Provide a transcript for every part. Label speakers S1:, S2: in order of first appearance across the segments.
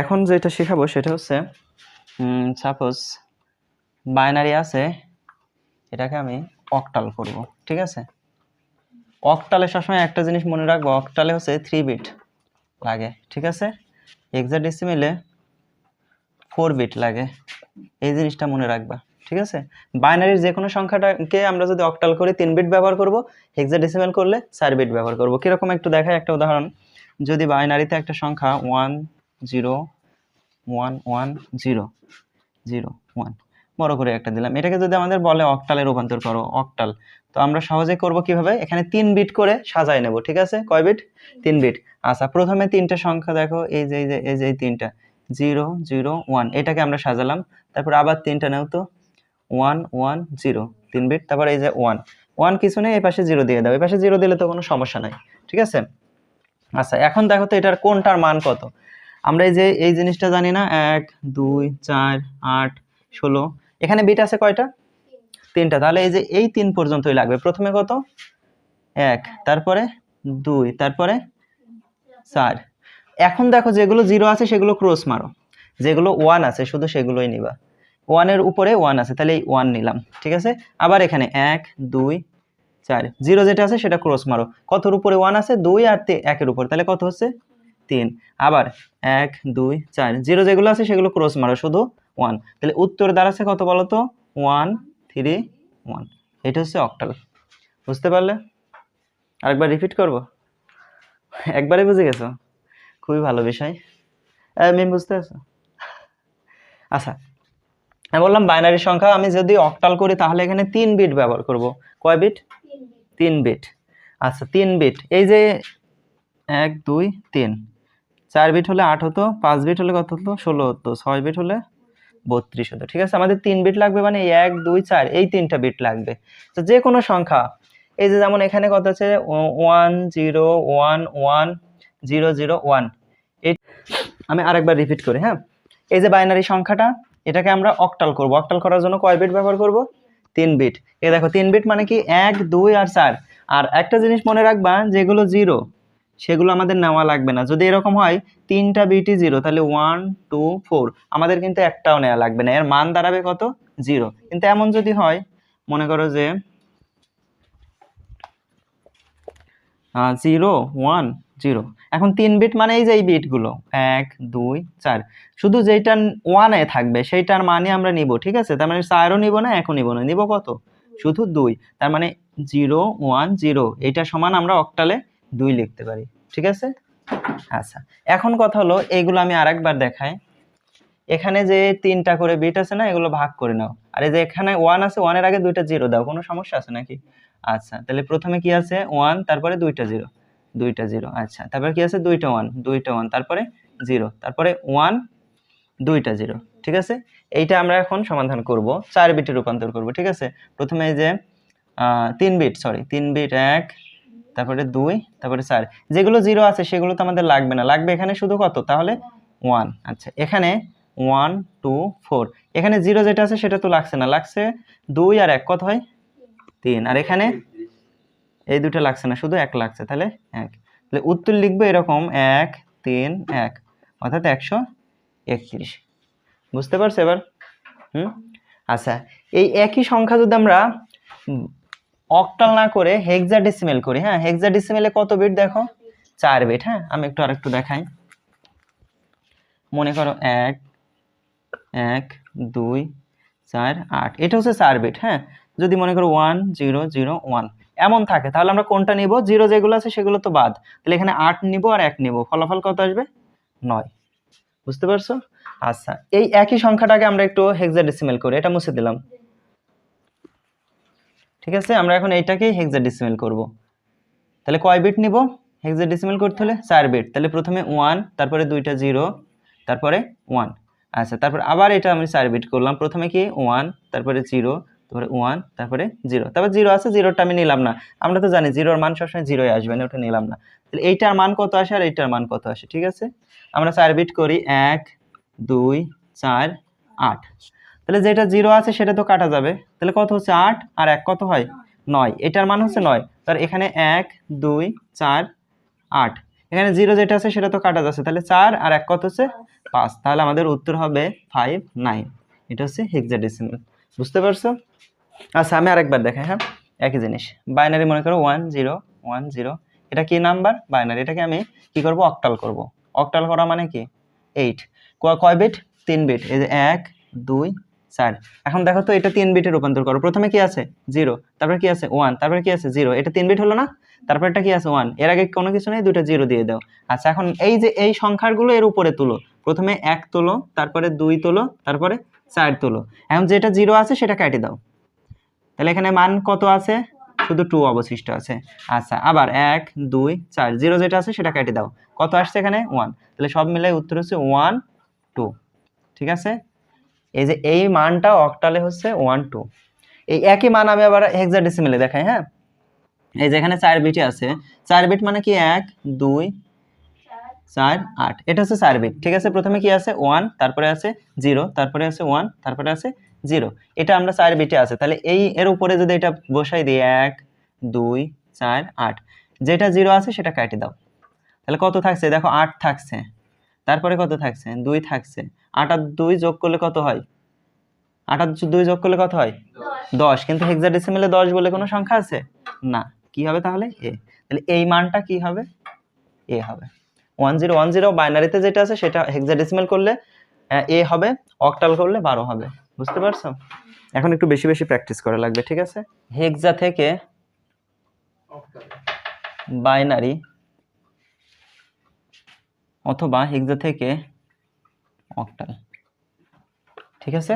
S1: এখন যেটা শেখাবো সেটা হচ্ছে সাপোজ বাইনারি আছে, এটাকে আমি অকটাল করব, ঠিক আছে? অকটালে সবসময় একটা জিনিস মনে রাখব অকটালে হচ্ছে থ্রি বিট লাগে, ঠিক আছে? এক্সাডেসিমেলে ফোর বিট লাগে, এই জিনিসটা মনে রাখবা, ঠিক আছে? বাইনারির যে কোনো সংখ্যাটাকে আমরা যদি অকটাল করি, তিন বিট ব্যবহার করব হেক্সাডেসিমেল করলে চার বিট ব্যবহার করব, কীরকম একটু দেখায় একটা উদাহরণ। যদি বাইনারিতে একটা সংখ্যা one zero, one one, zero zero, one. বড় করে একটা দিলাম। এটাকে যদি আমাদের বলে অকটালে রূপান্তর করো অকটাল তো আমরা সহজে করব কীভাবে? এখানে তিন বিট করে সাজায় নেব, ঠিক আছে? কয় বিট তিন বিট আচ্ছা প্রথমে তিনটা সংখ্যা দেখো, এই যে এই যে এই যে তিনটা। জিরো জিরো, ওয়ান, এটাকে আমরা সাজালাম। তারপর আবার তিনটা নেও তো। ওয়ান ওয়ান, জিরো, তিন বিট তারপর এই যে ওয়ান। ওয়ান কিছু নেই, এই পাশে জিরো দিয়ে দাও। এই পাশে জিরো দিলে তো কোনো সমস্যা নাই, ঠিক আছে? আচ্ছা এখন দেখো তো এটার কোনটার মান কত? আমরা এই যে, এই জিনিসটা জানি না, এক, দুই, চার, আট, ষোলো। এখানে বিট আছে কয়টা? তিনটা। তাহলে এই যে, এই তিন পর্যন্তই লাগবে। প্রথমে কত? এক। তারপরে দুই। তারপরে চার। এখন দেখো, যেগুলো জিরো আছে, সেগুলো ক্রস মারো। যেগুলো ওয়ান আছে, শুধু সেগুলোই নিবা। ওয়ানের উপরে ওয়ান আছে, তাহলে এই ওয়ান নিলাম। ঠিক আছে? আবার এখানে এক, দুই, চার। জিরো যেটা আছে, সেটা ক্রস মারো। কতর উপরে ওয়ান আছে? দুই আর একের উপর। তাহলে কত হচ্ছে? তিন। আবার এক দুই চার জিরো যেগুলো আছে সেগুলো ক্রস মারো শুধু ওয়ান তাহলে উত্তর দাঁড়াচ্ছে কত বলো তো? ওয়ান থ্রি ওয়ান এটা হচ্ছে অক্টাল বুঝতে পারলে? আরেকবার রিপিট করব? একবারে বুঝে গেছো? খুবই ভালো বিষয়। মেম বুঝতে পারছ? আচ্ছা। আমি বললাম বাইনারি সংখ্যা আমি যদি অক্টাল করি তাহলে এখানে তিন বিট ব্যবহার করব। কয় বিট তিন বিট আচ্ছা তিন বিট এই যে এক দুই তিন। চার বিট হলে আট হতো, পাঁচ বিট হলে কত হতো? ষোলো হতো, ছয় বিট হলে বত্রিশ হতো। ঠিক আছে? আমাদের তিন বিট লাগবে মানে এক, দুই, চার, এই তিনটা বিট লাগবে। তো যে কোনো সংখ্যা, এই যে যেমন এখানে কত আছে? One, zero, one one, zero zero, one. এই আমি আরেকবার রিপিট করি হ্যাঁ? এই যে বাইনারি সংখ্যাটা, এটাকে আমরা অক্টাল করব। অক্টাল করার জন্য কয় বিট ব্যবহার করব? তিন বিট। এ দেখো, তিন বিট মানে কি? এক, দুই আর চার। আর একটা জিনিস মনে রাখবা, যেগুলো জিরো সেগুলো আমাদের নেওয়া লাগবে না। যদি এরকম হয়, তিনটা বিটই জিরো তাহলে ওয়ান টু ফোর আমাদের কিন্তু একটাও নেওয়া লাগবে না। এর মান দাঁড়াবে কত? জিরো কিন্তু এমন যদি হয়, মনে করো যে জিরো ওয়ান জিরো এখন তিন বিট মানে এই যে এই বিটগুলো এক, দুই, চার। শুধু যেইটা ওয়ানে থাকবে, সেইটার মানে আমরা নিব, ঠিক আছে? তার মানে চারও নিব না, একও নিব না। নিব কত? শুধু দুই। তার মানে জিরো ওয়ান জিরো এইটা সমান আমরা অক্টালে দুই লিখতে পারি, ঠিক আছে? আচ্ছা এখন কথা হলো এইগুলো আমি আরেকবার দেখাই। এখানে যে তিনটা করে বিট আছে না, এগুলো ভাগ করে নাও। আর এই যে এখানে ওয়ান আছে ওয়ানের আগে দুইটা জিরো দাও, কোনো সমস্যা আছে নাকি? আচ্ছা তাহলে প্রথমে কি আছে? ওয়ান তারপরে দুইটা জিরো দুইটা জিরো আচ্ছা তারপরে কি আছে? দুইটা ওয়ান দুইটা ওয়ান তারপরে জিরো তারপরে ওয়ান দুইটা জিরো ঠিক আছে? এইটা আমরা এখন সমাধান করব, চার বিটে রূপান্তর করব, ঠিক আছে? প্রথমে যে তিন বিট সরি তিন বিট এক তারপরে দুই, তারপরে চার। যেগুলো জিরো আছে, সেগুলো তো আমাদের লাগবে না। লাগবে এখানে শুধু কত? তাহলে ওয়ান আচ্ছা এখানে ওয়ান টু ফোর এখানে জিরো যেটা আছে, সেটা তো লাগছে না। লাগছে দুই আর এক। কত হয়? তিন। আর এখানে এই দুটো লাগছে না, শুধু এক লাগছে। তাহলে এক। তাহলে উত্তর লিখব এরকম, এক, তিন, এক। অর্থাৎ একশো একত্রিশ। বুঝতে পারছ এবার? হুম? আচ্ছা এই একই সংখ্যা যদি আমরা অক্টাল না করে হেক্সাডেসিমেল করি হ্যাঁ? হেক্সাডেসিমেলে কত বিট দেখো? চার বিট হ্যাঁ? আমি একটু আরেকটু দেখাই। মনে করো এক এক, দুই, চার, আট। এটা হচ্ছে চার বিট হ্যাঁ? যদি মনে করো ওয়ান জিরো জিরো ওয়ান এমন থাকে। তাহলে আমরা কোনটা নিব? জিরো যেগুলো আছে সেগুলো তো বাদ। তাহলে এখানে আট নিব আর এক নিব। ফলাফল কত আসবে? নয়। বুঝতে পারছ? আচ্ছা এই একই সংখ্যাটাকে আমরা একটু হেক্সাডেসিমেল করি। এটা মুছে দিলাম। ঠিক আছে? আমরা এখন এইটাকেই হেক্সাডেসিমেল করব। তাহলে কয় বিট নিব? হেক্সাডেসিমেল করতে হলে চার বিট তাহলে প্রথমে ওয়ান তারপরে দুইটা জিরো তারপরে ওয়ান আচ্ছা তারপর আবার এটা আমি চার বিট করলাম। প্রথমে কি? ওয়ান তারপরে জিরো তারপরে ওয়ান তারপরে জিরো তারপর জিরো আছে জিরোটা আমি নিলাম না। আমরা তো জানি জিরোর মান সবসময় জিরোই আসবে না, ওটা নিলাম না। তাহলে এইটার মান কত আসে আর এইটার মান কত আসে, ঠিক আছে? আমরা চার বিট করি এক, দুই, চার, আট। তাহলে যেটা জিরো আছে সেটা তো কাটা যাবে। তাহলে কত হচ্ছে আট? আর এক কত হয়? নয়। এটার মান হচ্ছে নয়। তার এখানে এক, দুই, চার, আট। এখানে জিরো যেটা আছে সেটা তো কাটা যাচ্ছে। তাহলে চার আর এক কত হচ্ছে? পাঁচ। তাহলে আমাদের উত্তর হবে ফাইভ নাইন এটা হচ্ছে হেক্সাডেসিমাল বুঝতে পারছ? আচ্ছা আমি আরেকবার দেখাই হ্যাঁ? একই জিনিস। বাইনারি মনে করো ওয়ান জিরো ওয়ান জিরো এটা কি নাম্বার বাইনারি এটাকে আমি কি করব? অক্টাল করব। অক্টাল করা মানে কি? এইট কয় বিট তিন বিট এই যে এক, দুই চার। এখন দেখো তো এটা তিন বিটে রূপান্তর করো। প্রথমে কি আছে? জিরো তারপরে কি আছে? ওয়ান তারপরে কি আছে? জিরো এটা তিন বিট হলো না? তারপর এটা কি আছে? ওয়ানের আগে কোনো কিছু নেই দুটো জিরো দিয়ে দাও। আচ্ছা এখন এই যে এই সংখ্যাগুলো এর উপরে তুলো। প্রথমে এক তোলো, তারপরে দুই তোলো, তারপরে চার তোলো। এখন যেটা জিরো আছে, সেটা কেটে দাও। তাহলে এখানে মান কত আছে? শুধু টু অবশিষ্ট আছে। আচ্ছা আবার এক, দুই, চার। জিরো যেটা আছে, সেটা কেটে দাও। কত আসছে এখানে? ওয়ান তাহলে সব মিলে উত্তর হচ্ছে ওয়ান টু ঠিক আছে? এই যে এই মানটা অক্টালে হচ্ছে ওয়ান টু এই একই মান আমি আবার হেক্সাডেসিমেলে দেখাই হ্যাঁ? এই যে এখানে চার বিটে আছে। চার বিট মানে কি এক, দুই, চার, আট। এটা হচ্ছে চার বিট, ঠিক আছে? প্রথমে কি আছে? ওয়ান তারপরে আছে জিরো তারপরে আছে ওয়ান তারপরে আছে জিরো এটা আমরা চার বিটে আছে। তাহলে এই এর উপরে যদি এটা বসাই দিই, এক, দুই, চার, আট। যেটা জিরো আছে সেটা কাটি দাও। তাহলে কত থাকছে? দেখো, আট থাকছে। তারপরে কত থাকছে? দুই থাকছে। আট আর দুই যোগ করলে কত হয়? আট আর দুই যোগ করলে কত হয়? দশ। কিন্তু হেক্সাডেসিমেলে দশ বলে কোনো সংখ্যা আছে? না। কি হবে তাহলে? এ তাহলে এই মানটা কি হবে? এ হবে। ওয়ান জিরো ওয়ান জিরো বাইনারিতে যেটা আছে সেটা হেক্সাডেসিমেল করলে এ হবে অক্টাল করলে বারো হবে। বুঝতে পারছ? এখন একটু বেশি বেশি প্র্যাকটিস করা লাগবে ঠিক আছে? হেক্সা থেকে বাইনারি অথবা হেক্সা থেকে অক্টাল। ঠিক আছে?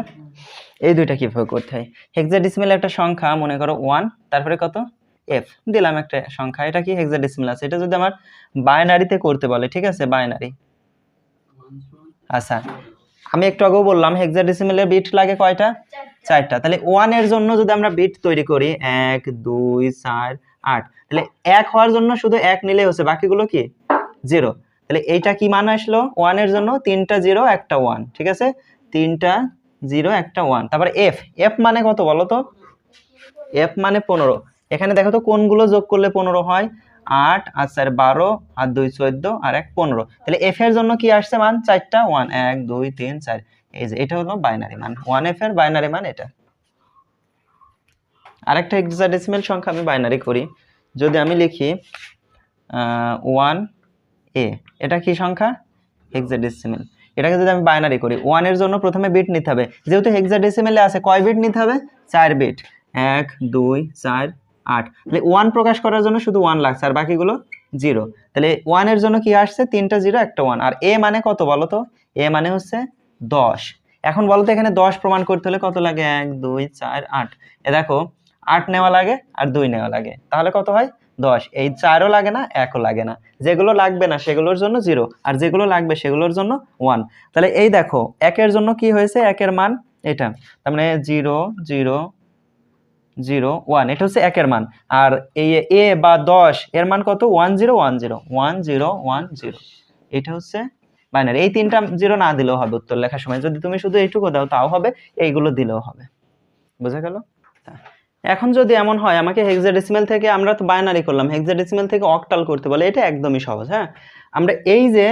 S1: এই দুইটা কীভাবে করতে হয়? হেক্সাডেসিমেল একটা সংখ্যা, মনে করো ওয়ান তারপরে কত? এফ দিলাম একটা সংখ্যা, এটা কি হেক্সাডেসিমেল আছে? এটা যদি আমার বাইনারিতে করতে বলে, ঠিক আছে? বাইনারি আচ্ছা আমি একটু আগেও বললাম হেক্সাডেসিমেলের বিট লাগে কয়টা? চারটা। তাহলে ওয়ানের জন্য যদি আমরা বিট তৈরি করি, এক, দুই, চার, আট, তাহলে এক হওয়ার জন্য শুধু এক নিলেই হচ্ছে, বাকিগুলো কি? জিরো তাহলে এইটা কি মান আসলো? ওয়ানের জন্য তিনটা জিরো, একটা ওয়ান ঠিক আছে? তিনটা জিরো, একটা ওয়ান তারপরে এফ এফ মানে কত বলো তো? এফ মানে পনেরো। এখানে দেখো তো কোনগুলো যোগ করলে পনেরো হয়? আট, আর চার বারো, আর দুই চোদ্দ, আর এক পনেরো। তাহলে এফ এর জন্য কি আসছে মান? চারটা ওয়ান এক, দুই, তিন, চার। এই যে, এটা হলো বাইনারি মান। ওয়ান এফ এর বাইনারি মান এটা। আরেকটা হেক্সাডেসিমেল সংখ্যা আমি বাইনারি করি। যদি আমি লিখি ওয়ান এ এটা কি সংখ্যা? হেক্সাডেসিমেল এটাকে যদি আমি বাইনারি করি ওয়ানের জন্য প্রথমে বিট নিতে হবে। যেহেতু হেক্সাডেসিমেলে আছে, কয় বিট নিতে হবে? চার বিট এক, দুই, চার, আট। তাহলে ওয়ান প্রকাশ করার জন্য শুধু ওয়ান লাগছে, আর বাকিগুলো জিরো তাহলে ওয়ানের জন্য কি আসছে? তিনটা জিরো একটা ওয়ান আর এ মানে কত বলো তো? এ মানে হচ্ছে দশ। এখন বলো তো এখানে দশ প্রমাণ করতে হলে কত লাগে? এক, দুই, চার, আট। এ দেখো, আট নেওয়া লাগে আর দুই নেওয়া লাগে। তাহলে কত হয়? দশ, এই চারও লাগে না, একও লাগে না। যেগুলো লাগবে না, সেগুলোর জন্য জিরো আর যেগুলো লাগবে, সেগুলোর জন্য ওয়ান তাহলে এই দেখো, একের জন্য কি হয়েছে? একের মান এটা। তার মানে জিরো জিরো জিরো ওয়ান এটা হচ্ছে একের মান। আর এই এ বা দশ, এর মান কত? One zero one zero one zero one zero এটা হচ্ছে বাইনারি এই তিনটা জিরো না দিলেও হবে উত্তর লেখার সময়। যদি তুমি শুধু এইটুকু দাও, তাও হবে, এইগুলো দিলেও হবে। বোঝা গেল? এখন যদি এমন হয়, আমাকে হেক্সাডেসিমেল থেকে আমরা তো বাইনারি করলাম হেক্সাডেসিমেল থেকে অকটাল করতে বলে, এটা একদমই সহজ হ্যাঁ? আমরা এই যে,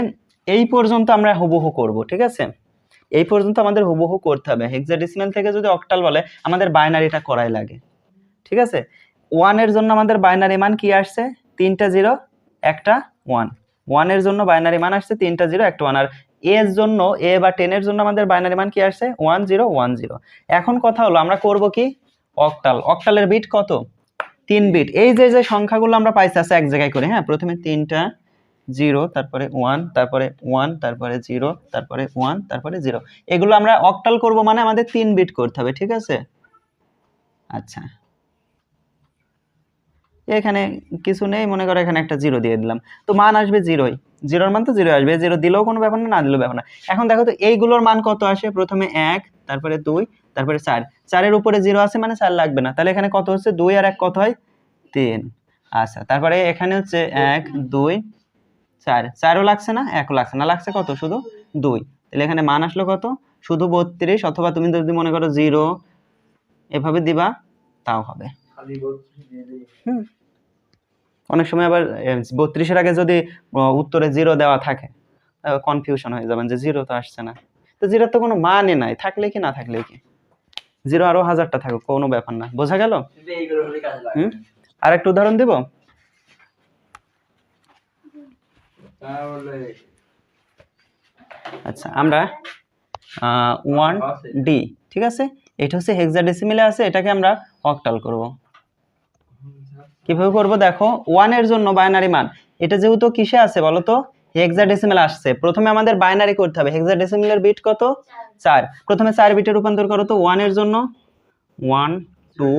S1: এই পর্যন্ত আমরা হুবহু করব, ঠিক আছে? এই পর্যন্ত আমাদের হুবহু করতে হবে। হেক্সাডেসিমেল থেকে যদি অকটাল বলে, আমাদের বাইনারিটা করাই লাগে, ঠিক আছে? ওয়ানের জন্য আমাদের বাইনারি মান কি আসছে? তিনটা জিরো একটা ওয়ান ওয়ানের জন্য বাইনারি মান আসছে তিনটা জিরো একটা ওয়ান আর এর জন্য এ বা টেনের জন্য আমাদের বাইনারি মান কি আসছে? ওয়ান জিরো ওয়ান জিরো এখন কথা হলো, আমরা করব কি? অক্টাল। অক্টালের বিট কত? তিন বিট এই যে যে সংখ্যাগুলো আমরা পাইছি, আছে এক জায়গায় করে হ্যাঁ? প্রথমে তিনটা জিরো তারপরে ওয়ান তারপরে ওয়ান তারপরে জিরো তারপরে ওয়ান তারপরে জিরো এগুলো আমরা অক্টাল করব মানে আমাদের তিন বিট করতে হবে, ঠিক আছে? আচ্ছা। এখানে কিছু নেই, মনে করো এখানে একটা জিরো দিয়ে দিলাম। তো মান আসবে জিরোই জিরোর মান তো জিরো আসবে। জিরো দিলেও কোনো ব্যাপার না না দিলেও ব্যাপার না। এখন দেখো তো, এইগুলোর মান কত আসে? প্রথমে এক তারপরে দুই তারপরে চার। চারের উপরে জিরো আছে মানে চার লাগবে না। তাহলে এখানে কত হচ্ছে? দুই আর এক কত হয়? তিন। আচ্ছা তারপরে এখানে হচ্ছে এক দুই চার। চারও লাগছে না? একও লাগছে না। লাগছে কত? শুধু দুই। তাহলে এখানে মান আসলো কত? শুধু বত্রিশ অথবা তুমি যদি মনে করো জিরো এভাবে দিবা তাও হবে। অনেক সময় আবার বত্রিশের আগে যদি উত্তরে জিরো দেওয়া থাকে কনফিউশন হয়ে যাবেন যে জিরো তো আসছে না। তো জিরোর তো কোনো মানে নাই থাকলে কি না থাকলে কি? জিরো আরও হাজারটা থাকুক, কোনো ব্যাপার না। বোঝা গেল? আর একটা উদাহরণ দিব? আচ্ছা আমরা ওয়ান ডি ঠিক আছে? এটা হচ্ছে হেক্সাডেসিমিলে আছে, এটাকে আমরা অক্টাল করব। কীভাবে করব? দেখো ওয়ানের জন্য বাইনারি মান। এটা যেহেতু কিসে আছে বলো তো? হেক্সাডেসিমেল আসছে। প্রথমে আমাদের বাইনারি করতে হবে। হেক্সাডেসিমেলের বিট কত? চার। প্রথমে চার বিটে রূপান্তর করো তো ওয়ানের জন্য। ওয়ান টু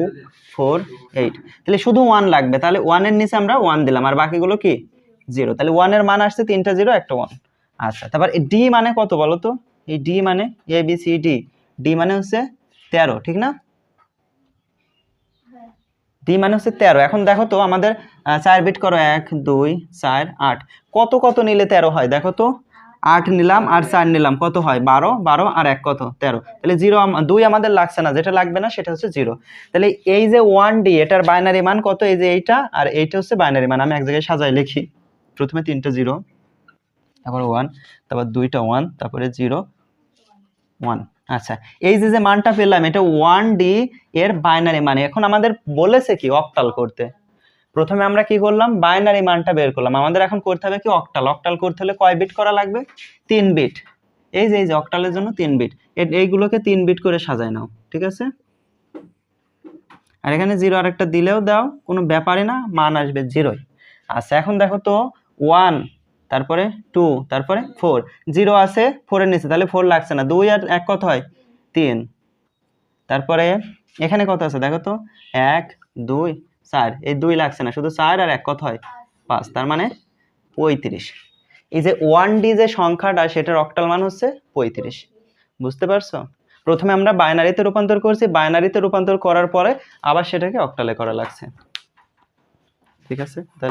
S1: ফোর এইট তাহলে শুধু ওয়ান লাগবে। তাহলে ওয়ানের নিচে আমরা ওয়ান দিলাম। আর বাকিগুলো কি? জিরো তাহলে ওয়ানের মান আসছে তিনটা জিরো একটা ওয়ান আচ্ছা তারপর ডি মানে কত বলো তো? এই ডি মানে A B C D D মানে হচ্ছে তেরো, ঠিক না? ডি মানে হচ্ছে তেরো। এখন দেখো তো আমাদের চার বিট করো এক, দুই, চার, আট। কত কত নিলে তেরো হয়? দেখো তো, আট নিলাম আর চার নিলাম। কত হয়? বারো বারো আর এক কত? তেরো। তাহলে জিরো দুই আমাদের লাগছে না। যেটা লাগবে না সেটা হচ্ছে জিরো তাহলে এই যে ওয়ান ডি এটার বাইনারি মান কত? এই যে এইটা আর এইটা হচ্ছে বাইনারি মান। আমি এক জায়গায় সাজাই লিখি। প্রথমে তিনটা জিরো তারপর ওয়ান তারপর দুইটা ওয়ান তারপরে জিরো ওয়ান আচ্ছা এই যে যে মানটা পেলাম, এটা ওয়ান ডি এর বাইনারি মানে। এখন আমাদের বলেছে কি অক্টাল করতে? প্রথমে আমরা কি করলাম? বাইনারি মানটা বের করলাম। আমাদের এখন করতে হবে কি অক্টাল অক্টাল করতে হলে কয় বিট করা লাগবে? তিন বিট এই যে এই যে অক্টালের জন্য তিন বিট এইগুলোকে তিন বিট করে সাজায় নাও, ঠিক আছে? আর এখানে জিরো আরেকটা দিলেও দাও, কোনো ব্যাপারই না, মান আসবে জিরোই আচ্ছা এখন দেখো তো ওয়ান তারপরে টু তারপরে ফোর জিরো আছে ফোরের নিচে, তাহলে ফোর লাগছে না। দুই আর এক কত হয়? তিন। তারপরে এখানে কত আছে দেখো তো? এক, দুই, চার। এই দুই লাগছে না, শুধু চার আর এক কত হয়? পাঁচ। তার মানে পঁয়ত্রিশ। এই যে ওয়ান ডি যে সংখ্যাটা, সেটার অক্টাল মান হচ্ছে পঁয়ত্রিশ। বুঝতে পারছ? প্রথমে আমরা বাইনারিতে রূপান্তর করছি। বাইনারিতে রূপান্তর করার পরে আবার সেটাকে অক্টালে করা লাগছে। ঠিক আছে? তাহলে